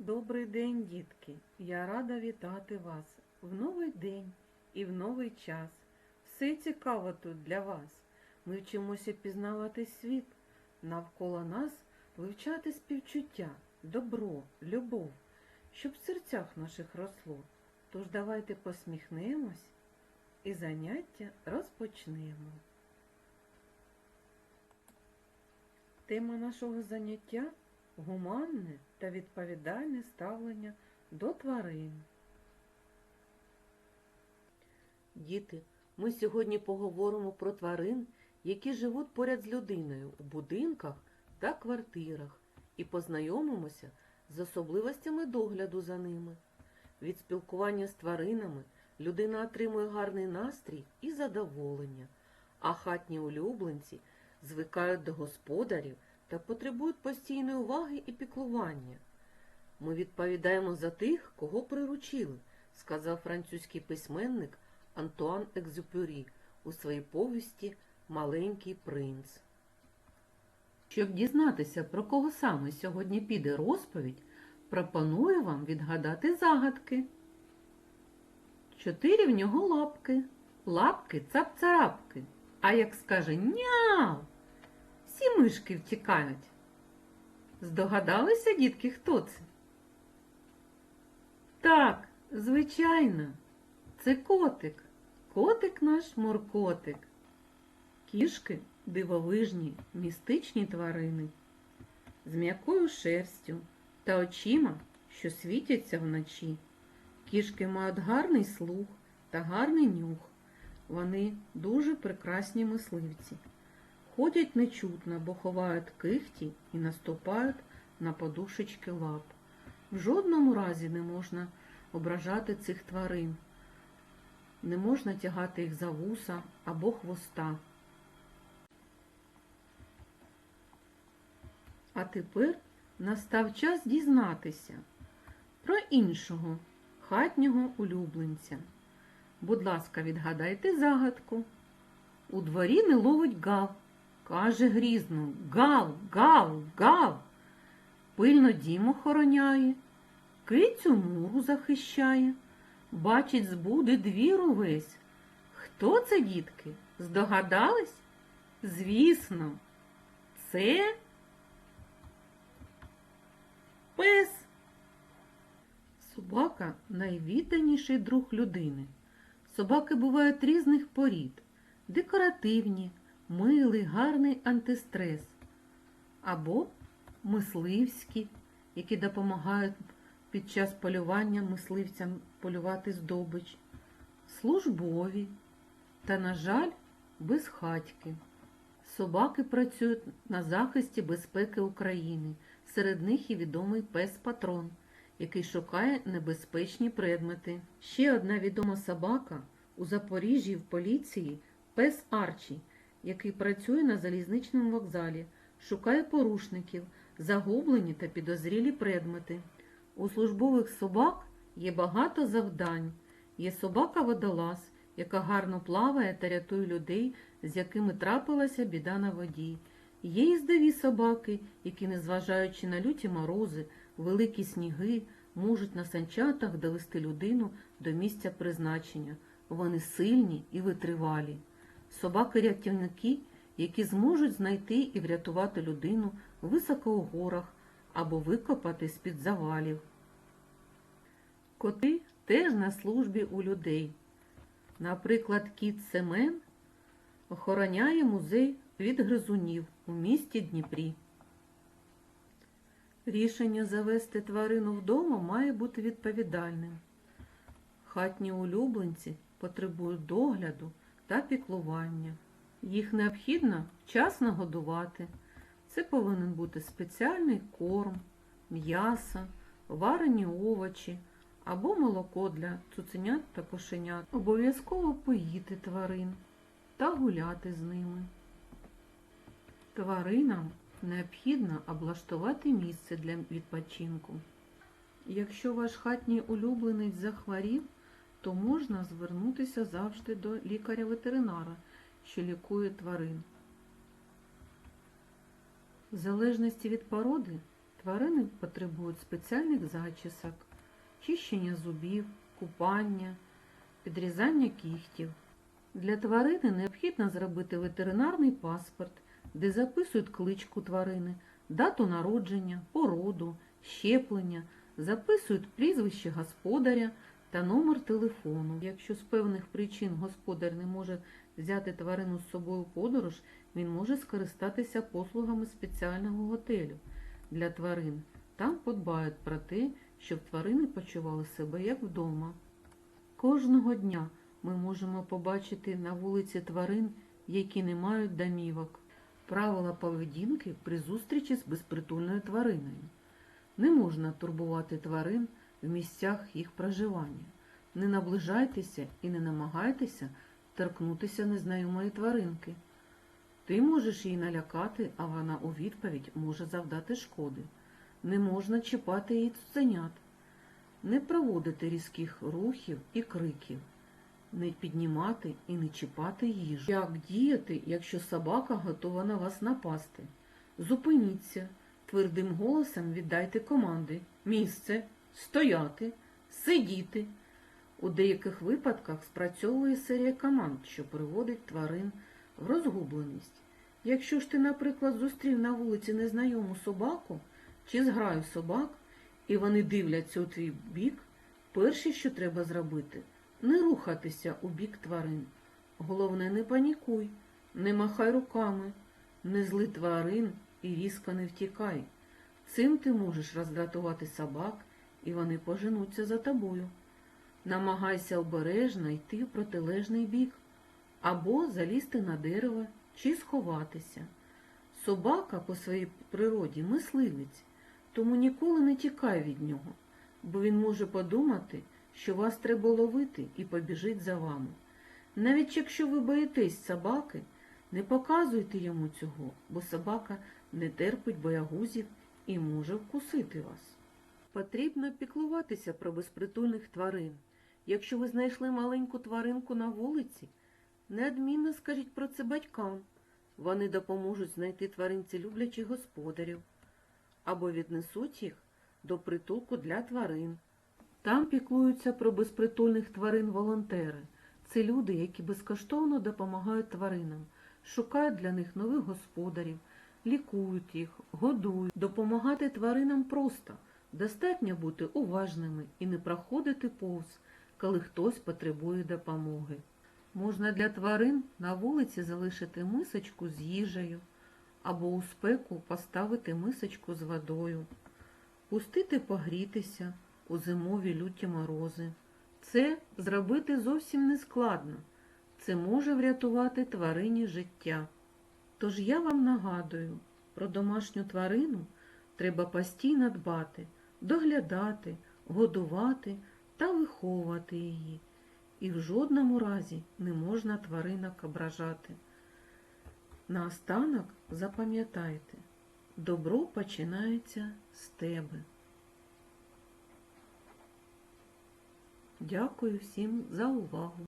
Добрий день, дітки! Я рада вітати вас в новий день і в новий час. Все цікаво тут для вас. Ми вчимося пізнавати світ, навколо нас вивчати співчуття, добро, любов, щоб в серцях наших росло. Тож давайте посміхнемось і заняття розпочнемо. Тема нашого заняття гуманне та відповідальне ставлення до тварин. Діти, ми сьогодні поговоримо про тварин, які живуть поряд з людиною у будинках та квартирах, і познайомимося з особливостями догляду за ними. Від спілкування з тваринами людина отримує гарний настрій і задоволення, а хатні улюбленці звикають до господарів та потребують постійної уваги і піклування. Ми відповідаємо за тих, кого приручили, сказав французький письменник Антуан Екзюпюрі у своїй повісті Маленький принц. Щоб дізнатися, про кого саме сьогодні піде розповідь, пропоную вам відгадати загадки. Чотири в нього лапки, лапки цап-царапки. А як скаже няу, всі мишки втікають. Здогадалися, дітки, хто це? Так, звичайно, це котик. Котик наш моркотик. Кішки дивовижні, містичні тварини, з м'якою шерстю та очима, що світяться вночі. Кішки мають гарний слух та гарний нюх. Вони дуже прекрасні мисливці. Ходять нечутно, бо ховають кихті і наступають на подушечки лап. В жодному разі не можна ображати цих тварин, не можна тягати їх за вуса або хвоста. А тепер настав час дізнатися про іншого хатнього улюбленця. Будь ласка, відгадайте загадку. У дворі не ловить гав, каже грізно гав, гав, гав. Пильно дім охороняє, кицю муру захищає, бачить збуди двір увесь. Хто це, дітки? Здогадались? Звісно, це пес. Собака найвідданіший друг людини. Собаки бувають різних порід, декоративні, милий, гарний антистрес, або мисливські, які допомагають під час полювання мисливцям полювати здобич, службові та, на жаль, безхатьки. Собаки працюють на захисті безпеки України. Серед них і відомий пес-патрон, який шукає небезпечні предмети. Ще одна відома собака у Запоріжжі в поліції пес Арчі, який працює на залізничному вокзалі, шукає порушників, загублені та підозрілі предмети. У службових собак є багато завдань. Є собака-водолаз, яка гарно плаває та рятує людей, з якими трапилася біда на воді. Є їздові собаки, які, незважаючи на люті морози, великі сніги, можуть на санчатах довести людину до місця призначення. Вони сильні і витривалі. Собаки-рятівники, які зможуть знайти і врятувати людину високо у горах або викопати з-під завалів. Коти теж на службі у людей. Наприклад, кіт Семен охороняє музей від гризунів у місті Дніпрі. Рішення завести тварину вдома має бути відповідальним. Хатні улюбленці потребують догляду та піклування. Їх необхідно вчасно годувати. Це повинен бути спеціальний корм, м'ясо, варені овочі або молоко для цуценят та кошенят. Обов'язково поїти тварин та гуляти з ними. Тваринам необхідно облаштувати місце для відпочинку. Якщо ваш хатній улюбленець захворів, то можна звернутися завжди до лікаря-ветеринара, що лікує тварин. В залежності від породи тварини потребують спеціальних зачісок, чищення зубів, купання, підрізання кігтів. Для тварини необхідно зробити ветеринарний паспорт, де записують кличку тварини, дату народження, породу, щеплення, записують прізвище господаря та номер телефону. Якщо з певних причин господар не може взяти тварину з собою подорож, він може скористатися послугами спеціального готелю для тварин. Там подбають про те, щоб тварини почували себе як вдома. Кожного дня ми можемо побачити на вулиці тварин, які не мають домівок. Правила поведінки при зустрічі з безпритульною твариною. Не можна турбувати тварин в місцях їх проживання. Не наближайтеся і не намагайтеся торкнутися незнайомої тваринки. Ти можеш її налякати, а вона у відповідь може завдати шкоди. Не можна чіпати її цуценят, не проводити різких рухів і криків, не піднімати і не чіпати їжу. Як діяти, якщо собака готова на вас напасти? Зупиніться, твердим голосом віддайте команди. Місце, стояти, сидіти. У деяких випадках спрацьовує серія команд, що приводить тварин в розгубленість. Якщо ж ти, наприклад, зустрів на вулиці незнайому собаку чи зграю собак, і вони дивляться у твій бік, перше, що треба зробити, не рухатися у бік тварин. Головне, не панікуй, не махай руками, не зли тварин і різко не втікай. Цим ти можеш роздратувати собак, і вони поженуться за тобою. Намагайся обережно йти в протилежний бік або залізти на дерево чи сховатися. Собака по своїй природі мисливець, тому ніколи не тікай від нього, бо він може подумати, що вас треба ловити і побіжить за вами. Навіть якщо ви боїтесь собаки, не показуйте йому цього, бо собака не терпить боягузів і може вкусити вас. Потрібно піклуватися про безпритульних тварин. Якщо ви знайшли маленьку тваринку на вулиці, неодмінно скажіть про це батькам. Вони допоможуть знайти тваринці люблячих господарів або віднесуть їх до притулку для тварин. Там піклуються про безпритульних тварин волонтери. Це люди, які безкоштовно допомагають тваринам, шукають для них нових господарів, лікують їх, годують. Допомагати тваринам просто. Достатньо бути уважними і не проходити повз, коли хтось потребує допомоги. Можна для тварин на вулиці залишити мисочку з їжею або у спеку поставити мисочку з водою, пустити погрітися у зимові люті морози. Це зробити зовсім не складно. Це може врятувати тварині життя. Тож я вам нагадую, про домашню тварину треба постійно дбати, доглядати, годувати та виховувати її. І в жодному разі не можна тваринок ображати. Наостанок запам'ятайте, добро починається з тебе. Дякую всім за увагу!